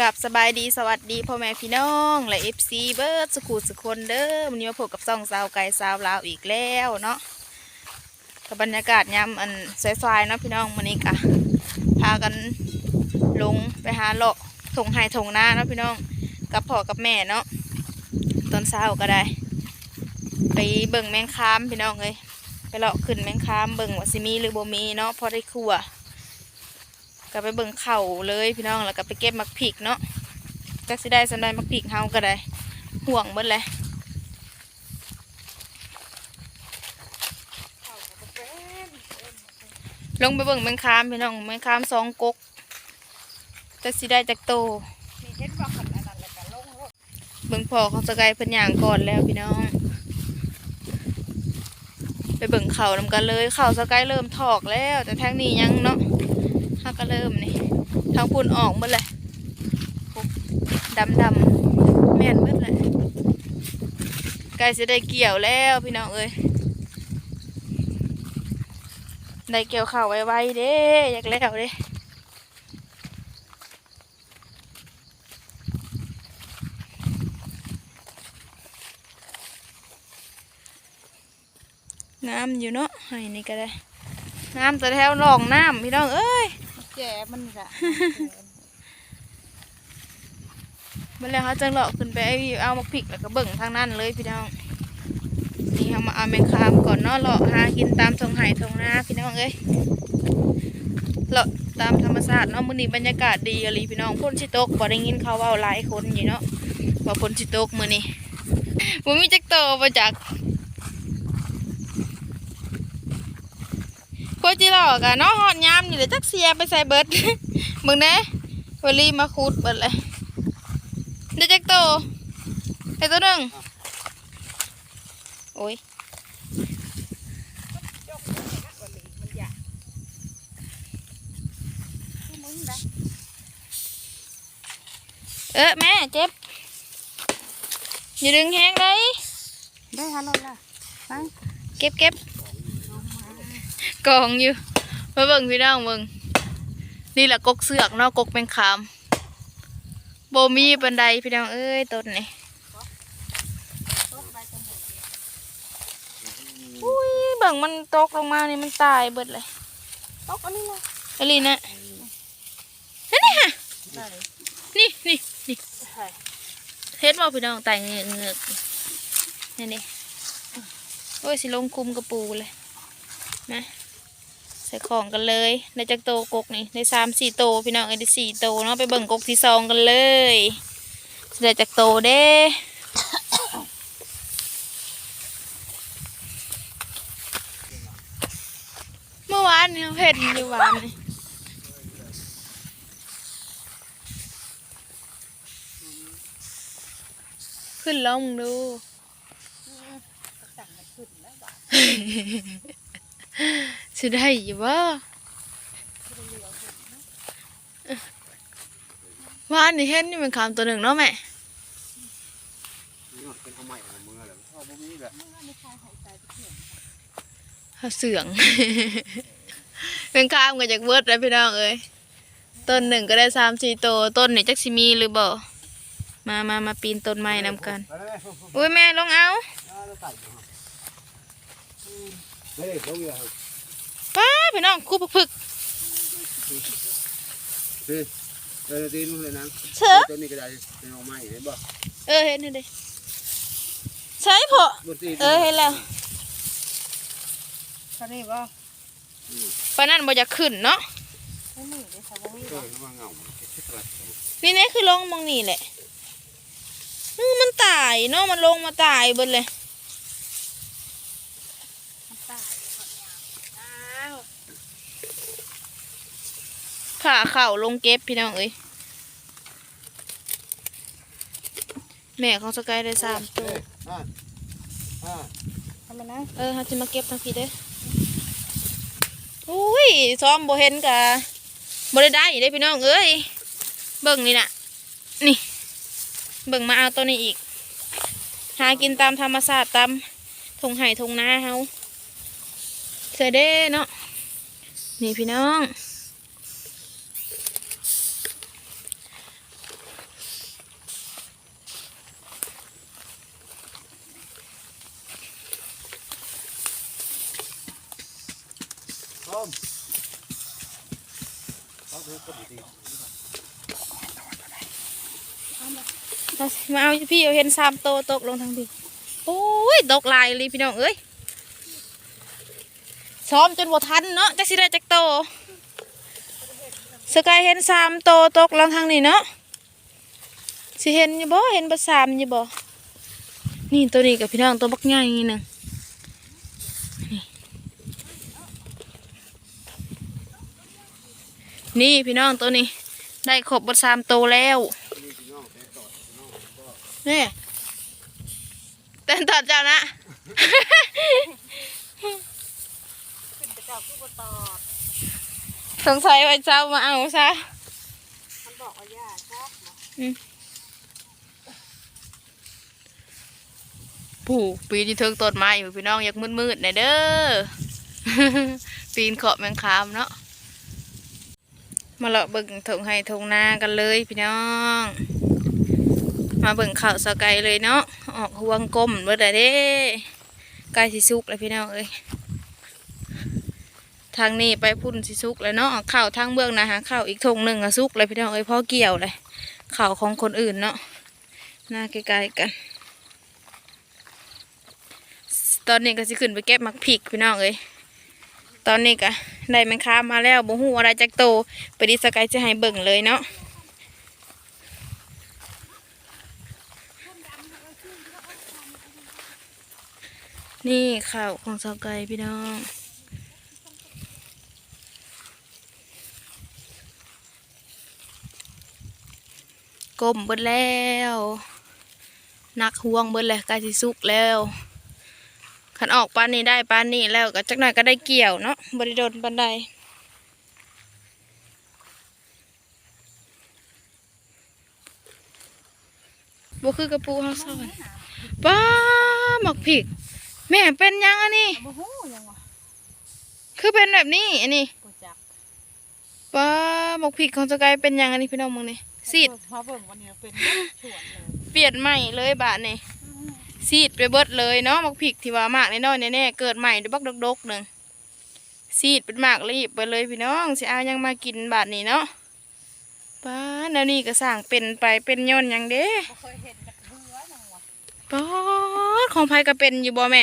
กับสบายดีสวัสดีพ่อแม่พี่น้องและเอฟซีเบิร์ดสกูสุคนเด้อวันนี้มาพบกับซ่องสาวไก่สาวลาวอีกแล้วเนาะกับบรรยากาศยามอันสายๆเนาะพี่น้องวันนี้กะพากันลงไปหาเลาะถงไห้ถงหน้าเนาะพี่น้องกับพ่อกับแม่เนาะตอนเช้าก็ได้ ไปเบิ่งแมงคามพี่น้องเลยไปเลาะขึ้นแมงคามเบิ่งว่าสิมีหรือบ่มีเนาะพอได้คั่ว ก็ไปเบิ่งเข่าเลยพี่น้องแล้วก็ไปเก็บมักผิกเนาะจักสิได้สำได้มักผิกเฮาก็ได้ห่วงเบิดเลยลงไปเบิ่งแมงคามพี่น้องแมงคามสองกกจักสิได้จากโตเบิ่งพ่อของสกายเพิ่นย่างก่อนแล้วพี่น้องไปเบิ่งเข่านำกันเลยเข่าสกายเริ่มถอกแล้ว แต่แทางนี้ยังเนาะ ถ้าก็เริ่มนี่ทางพุ่นออกหมดเลยดำดำแม่นหมดเลยใกล้จะได้เกี่ยวแล้วพี่น้องเอ้ยได้เกี่ยวเข่าวไวๆเด้อยากแล้วเด้งามอยู่เนาะให้นี่ก็ได้งามแต่แถวหนองน้ำพี่น้องเอ้ย แก่มันกะเมื่อแล้วเขาจะเลาะขึ้นไปเอามาพริกแล้วก็เบิ่งทางนั้นเลยพี่น้องนี่เขามาเอาแมงคามก่อนเนาะเลาะหากินตามทงไห่ทงนาพี่น้องเอ้ยเลาะตามธรรมชาติเนาะมื้อนี้บรรยากาศดีอะลีพี่น้องฝนสิตกบ่ได้ยินเขาว้าหลายคนอยู่เนาะว่าฝนสิตกมื้อนี้บ่มีจักโตบ่จัก โคจิหลอกอะเนาะฮอดยามนี่แหละจักเสียไปใส่เบิร์ดมึงแหน่วลีมาคูดเบิดเลยเด็กโตเด็กตัวหนึ่งโอ้ยยกมันนะวันนี้มันอยากมึงนะเออแม่เจ็บ อย่าดึงแห้งเลยได้ฮัลโหลล่ะเก็บเก็บ กองอยู่มาเบิ่งพี่น้องเบิ่งนี่แหละกกเสือกเนาะกกเป็นคามโบมีบันไดพี่น้องเอ้ยต้นนี่ต้นใบตะหมูอุ้ยเบิ่งมันตกลงมานี่มันตายเบิดเลยตกอันนี้นะอลีนะนั่นนี่ฮะได้นี่นี่นี่ใช่เฮ็ดบ่พี่น้องตายเงือกเงือกนี่นี่โอ้ยสิลงคุมกระปูเลยนะ ใส่ของกันเลยได้จากโตกกนี่ได้สามสี่โตพี่น้องเอ้ยได้สี่โตเนาะไปเบิ่งกกที่สองกันเลยสิได้จากโตเด้เมื่อวานนี่เห็นอยู่วานนี่ขึ้นลองดูสั่งให้ขึ้นแล้วบ่า สิได้อยู่บ่วานนี่เห็นนี่มันคำตัวหนึ่งเนาะแม่เป็นเอาใหม่ของมือเลยพ่อบ่มีแหละมึงว่าไม่ใช่หายใจไปเที่ยวเขาเสือง เป็นข้ามกันจากเบิร์ดแล้วพี่น้องเอ้ยต้นหนึ่งก็ได้สามสี่โต ต้นนี่จักสิมีหรือบ่มามามาปีนต้นไม้นำกัน อุ้ยแม่ลงเอา ป้าพี่น้องคู่พึกเฮ้ยเออตีนู่นเลยนะเสือตัวนี้ก็ได้เป็นเอาใหม่เห็นบ่เออเห็นเห็นดิใช่พอบ่ตีเออเห็นแล้วตอนนี้บ่ปนนั้นบ่อยากขึ้นเนาะนี่นี่คือลงมองนี่แหละมมันตายเนาะมันลงมาตายเบิดเลย มันตายเลยค่ะอ้าว ขาเข่าลงเก็บพี่น้องเอ้ยแม่ของสกายได้สามตัวทำไมนะเออเขาจะมาเก็บทางพี่เด้ออุ้ยซ้อมโบเห็นกะโบได้ได้ได้พี่น้องเอ้ยเบิ่งนี่น่ะ นี่เบิ่งมาเอาตัวนี้อีก หากินตามธรรมชาติตามทงไห่ทงนาเฮาเสยเด้เนาะนี่พี่น้อง เขาเพิ่งคนดีเอาสิมาเอาพี่เอาเห็นสามโตตกลงทางพี่โอ้ยตกลายเลยพี่น้องเอ้ยซ้อมจนบ่ทันเนาะจักสิได้จักโตสกายเห็นสามโตตกลงทางนี้เนาะสิเห็นอยู่บ่เห็นบ่สามอยู่บ่นี่ตัวนี้กับพี่น้องตัวบักใหญ่นี่หนึง นี่พี่น้องตัวนี้ ได้ครบเบดสามโตแล้วนี่พี่น้องแต่ต่อพี่น้องก็นี่เต้นตัดเจ้านะขึ้นไปเจ้าคือบ่ตอบสงสัยไว้เจ้ามาเอาซะมันบอกว่าย่าชอบเนาะผู้ปีที่เทิงต้นไม้อยู่พี่น้องอยากมืดๆหน่อยเด้อปีนเขาะแมงคามเนาะ มาเลาะเบิ่งถงให้ถงนากันเลยพี่น้อง มาเบิ่งข่าวสกายเลยเนาะออกห่วงกลมเบิดแล้วเด้กล้สิสุกแล้วพี่น้องเอ้ยทางนี้ไปพุ่นสิสุกแล้วเนาะข่าวทางเบื้องนะฮะข่าวอีกทงหนึ่งอะสุกเลยพี่น้องเอ้ยพ่อเกี่ยวเลยข่าวของคนอื่นเนาะหน้าใกล้ๆกัน ตอนนี้ก็สิขึ้นไปเก็บมักผิกพี่น้องเอ้ยตอนนี้ก็ ได้แมงค้ามาแล้วบ่ฮู้อะไรจักโต ไปดิสกายจะให้เบิ่งเลยเนาะนี่ข่าวของสกายพี่น้องก้มเบิดแล้ว นักห่วงเบิดแล้วใกล้สิสุกแล้ว ขันออกปานนี้ได้ปานนี้แล้วก็จักหน่อยก็ได้เกี่ยวเนาะบริโดนปันใดบ่คือกระปูเฮาซอนป้าหมักผิก แม่เป็นยังอันนี้บ่ฮู้ยังวะคือเป็นแบบนี้อันนี้บ่จักป้าหมักผิกของสกายเป็นยังอันนี้พี่น้องมึงนี่ซีดมาเบิ่งวันนี้เป็นชวนเลยเปลี่ยนใหม่เลยบาทนี่ ซีดไปเบิดเลยเนาะมักผิกที่ว่ามากแน้อยๆแน่ๆเกิดใหม่ด้วยบักดกๆหนึ่งซีดเป็นมากรีบไปเลยพี่น้องสิเอายังมากินบาทนี้เนาะป้าแล้วนี่ก็สั่งเป็นไปเป็นย้อนยังเด้อป้าของไผก็เป็นอยู่บ่แม่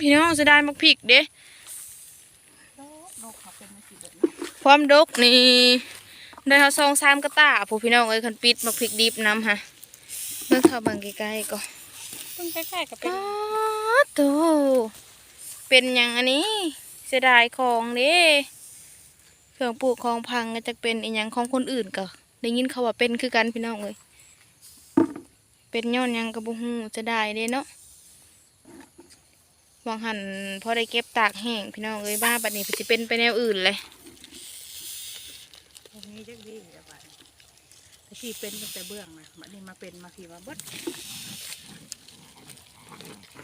พี่น้องจะได้มักผิกเด้โลกโลกนมาสิ เบิดนะความดกนี่ได้เขาซองสามกระตาผู้พี่น้องเอ้ยคันปิดมักผิกดิบน้ำฮะเมื่อเข้าบังใกล้ๆก็เพิ่งใกล้ๆก็เป็นป๊าดโตเป็นอย่างอันนี้ เสียดายของเด้เครื่องปลูกของพังก็จะเป็นอีหยังของคนอื่นก็ได้ยินเขาว่าเป็นคือกันพี่น้องเลยเป็นย้อนหยังกระบุหูจะได้เด้เนาะวางหันพอได้เก็บตากแห้งพี่น้องเลยบ้าบัดนี้จะเป็นไปแนวอื่นเลย บ่มีจักดีแล้วบัดนี้แต่ ที่เป็นตั้งแต่เบื้องนะบัดนี้มาเป็นมาพี่มาเบิด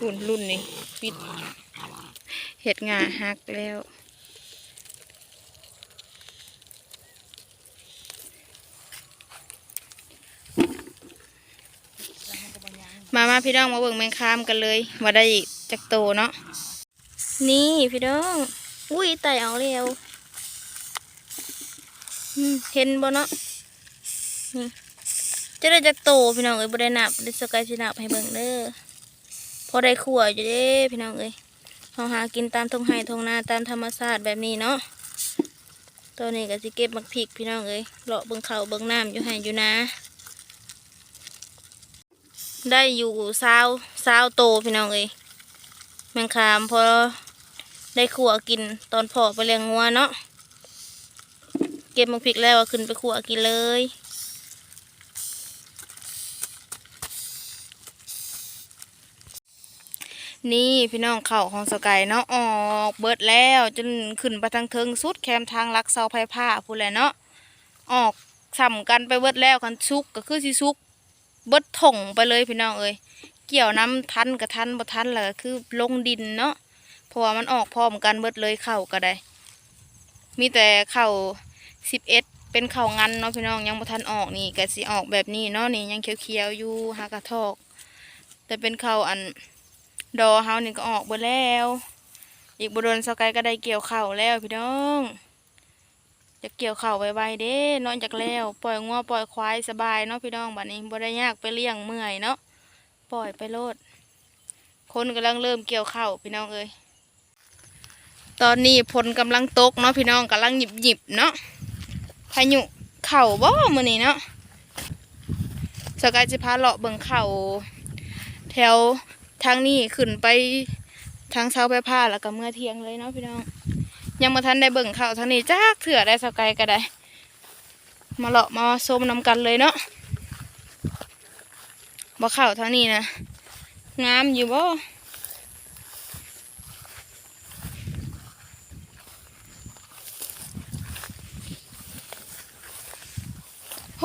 รุ่นรุ่นนี่ปิดเห็ดงาหักแล้วมามาพี่น้องมาเบิ่งแมงคามกันเลยมาได้จักโตเนาะนี่พี่น้องอุ้ยไต่เอาเร็วเห็นบ่เนาะ นี่จะได้จักโตพี่น้องเอ้ยบ่ได้นับได้สกายสินับให้เบิ่งเด้อพอได้ขัวอยู่เด้พี่น้องเอ้ยเราหากินตามทงไห้ทงนาตามธรรมชาติแบบนี้เนาะตัวนี้ก็สิเก็บมักพริกพี่น้องเอ้ยเลาะเบิ่งเขาเบิ่งน้ำอยู่ให้อยู่นะ ได้อยู่ซาวซาวโตพี่น้องเอ้ยแมงคามพอได้ขัวกินตอนพอไปเลี้ยงงัวเนาะเก็บมังพริกแล้วขึ้นไปขัวกินเลย นี่พี่น้องเข่าของสกายเนาะออกเบิดแล้วจนขึ้นไปทางเทิงสุดแคมทางลักเสาไผ่ผ้าพูดแหละเนาะออกสัมกันไปเบิดแล้วกันซุกก็คือสิซุก เบิดถงไปเลยพี่น้องเอ้ยเกี่ยวน้ำทันกับทันบ่ทันแล้วก็คือลงดินเนาะเพราะว่ามันออกพร้อมกันเบิดเลยเข่าก็ได้ มีแต่เข่าสิบเอ็ดเป็นเข่างันเนาะพี่น้องยังบ่ทันออกนี่ก็สิออกแบบนี้เนาะนี่ยังเขียวๆอยู่หากระทอก แต่เป็นเข่าอัน ดอเฮานี่ก็ออกเบิดแล้ว อีกบุดนสกายก็ได้เกี่ยวเข้าแล้วพี่น้องจะเกี่ยวเข้าวไวๆเด้นอนจากแล้วปล่อยงัวปล่อยควายสบายเนาะพี่น้องบัดนี้บ่ได้ยากไปเลี้ยงเมื่อยเนาะปล่อยไปโลด คนกำลังเริ่มเกี่ยวเข้าพี่น้องเอ้ยตอนนี้ฝนกำลังตกเนาะพี่น้องกำลังหยิบหยิบเนาะพายุเข่าบ่มื้อนี้เนาะสกายจะพาเลาะเบิ่งเข่าแถว ทางนี้ขึ้นไปทางเช้าไปผ้าแล้วก็เมื่อเที่ยงเลยเนาะพี่น้อง ยังมาทันได้เบิ่งข่าวทางนี้จักเถื่อได้สกายก็ได้ มาเลาะมาชมนำกันเลยเนาะบ่ข่าวทางนี้นะงามอยู่บ่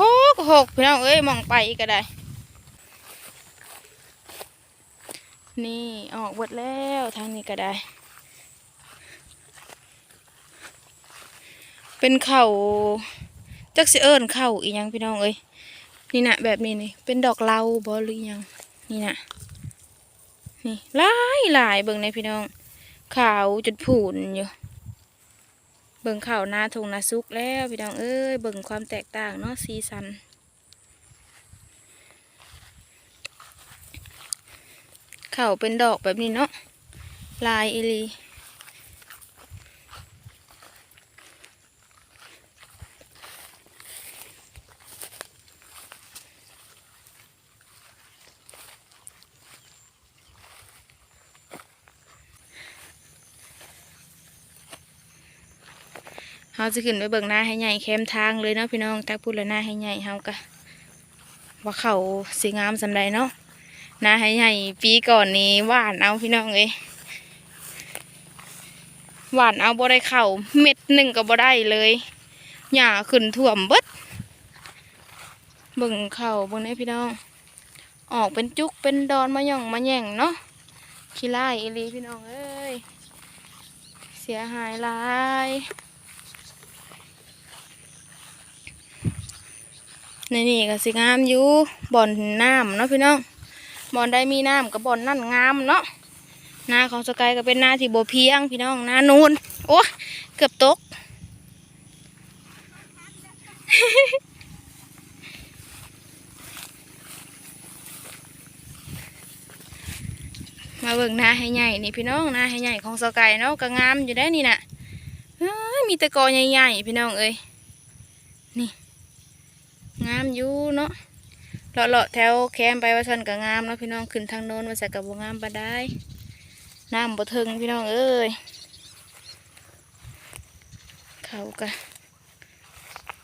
หกหกพี่น้องเอ้ยมองไปก็ได้ นี่ออกหมดแล้วทางนี้ก็ได้ เป็นเข่าจักสิเอิญเข่าอีหยังพี่น้องเอ้ยนี่นะแบบนี้นี่เป็นดอกเหลาบอหรือยังนี่นะนี่หลายหลายเบิ่งในพี่น้องขาวจนผูนอยู่ เบิ่งข่าวหน้าทงนาซุกแล้วพี่น้องเอ้ยเบิ่งความแตกต่างเนาะสีสัน ขาเป็นดอกแบบนี้เนาะลายอีลีเขาจะขึ้นไปเบิ่งหน้าให้ใหญ่แคมทางเลยเนาะพี่น้องตักพูดแล้วหน้าให้ใหญ่เฮากะว่าเขาสีงามสำใดเนาะ นาให้ใหญ่ปีก่อนนี้หวานเอาพี่น้องเอ้ยหวานเอาบ่ได้เข่าเม็ดหนึ่งก็บ่ได้เลยหญ้าขึ้นท่วมเบิดเบิ่งเข่าเบิ่งได้พี่น้อง ออกเป็นจุกเป็นดอนมาหย่องมาแย่งเนาะขี้ไล่อีลีพี่น้องเอ้ยเสียหายหลายในนี่ก็สิงามอยู่บ่อนน้ำเนาะพี่น้อง บอนได้มีน้ำกับบอนนั่นงามเนาะนาของสกายก็เป็นนาที่โบเพียงพี่น้องนานูนโอ้เกือบตกมาเบิ่งนาให้ใหญ่นี่พี่น้องนาให้ใหญ่ของสกายเนาะก็งามอยู่ได้นี่น่ะมีตะกอใหญ่ๆพี่น้องเอ้ยนี่งามอยู่เนาะ เลาะเลาะๆแถวแคมไปว่าสันก็งามเนาะพี่น้องขึ้นทางโน้นว่าสันกับงามปาได้น้ำบ่ถึงพี่น้องเอ้ยเขากะ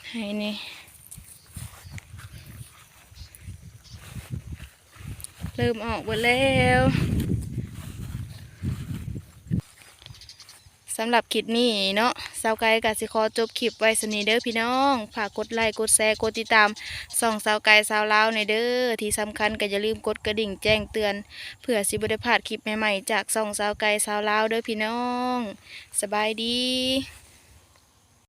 ให้นี่เริ่มออกหมดแล้วสำหรับคลิปนี้เนาะาวไกด์กสิคอจบคลิปไว้สนีเด้อพี่น้องฝากกดไลค์กดแชร์กดติดตามส่องสาวไก่สาวลาวในเด้อที่สำคัญก็อย่าลืมกดกระดิ่งแจ้งเตือน เพื่อสิบได้พลาดคลิปใหม่ๆจากส่องสาวไก่สาวลาวเด้อพี่น้อง สบายดี